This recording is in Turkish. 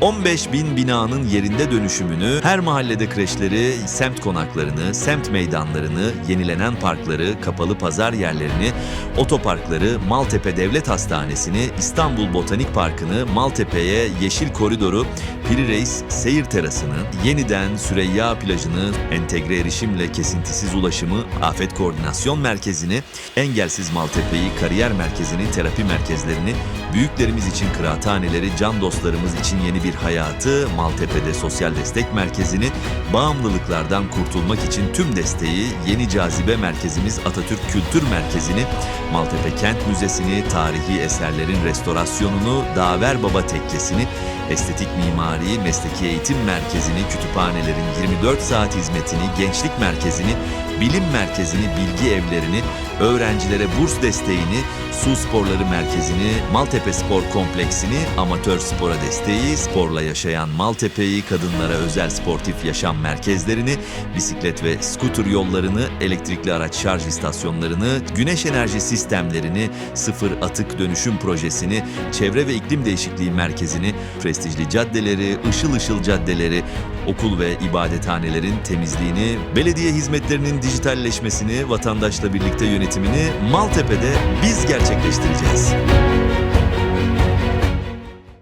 15 bin binanın yerinde dönüşümünü, her mahallede kreşleri, semt konaklarını, semt meydanlarını, yenilenen parkları, kapalı pazar yerlerini, otoparkları, Maltepe Devlet Hastanesi'ni, İstanbul Botanik Parkı'nı, Maltepe'ye Yeşil Koridoru, Piri Reis Seyir Terası'nı, yeniden Süreyya Plajı'nı, entegre erişimle kesintisiz ulaşımı, afet koordinasyon merkezini, engelsiz Maltepe'yi, kariyer merkezini, terapi merkezlerini, büyüklerimiz için kıraathaneleri, can dostlarımız için yeni bir hayatı, Maltepe'de sosyal destek merkezini, bağımlılıklardan kurtulmak için tüm desteği, yeni cazibe merkezimiz Atatürk Kültür Merkezi'ni, Maltepe Kent Müzesi'ni, tarihi eserlerin restorasyonunu, Daver Baba Tekkesi'ni, estetik mimari, mesleki eğitim merkezini, kütüphanelerin 24 saat hizmetini, gençlik merkezini, bilim merkezini, bilgi evlerini, öğrencilere burs desteğini, su sporları merkezini, Maltepe Spor Kompleksini, amatör spora desteği, sporla yaşayan Maltepe'yi, kadınlara özel sportif yaşam merkezlerini, bisiklet ve skuter yollarını, elektrikli araç şarj istasyonlarını, güneş enerji sistemlerini, sıfır atık dönüşüm projesini, çevre ve iklim değişikliği merkezini, prestijli caddeleri, ışıl ışıl caddeleri, okul ve ibadethanelerin temizliğini, belediye hizmetlerinin dijitalleşmesini, vatandaşla birlikte yönetimini Maltepe'de biz gerçekleştireceğiz.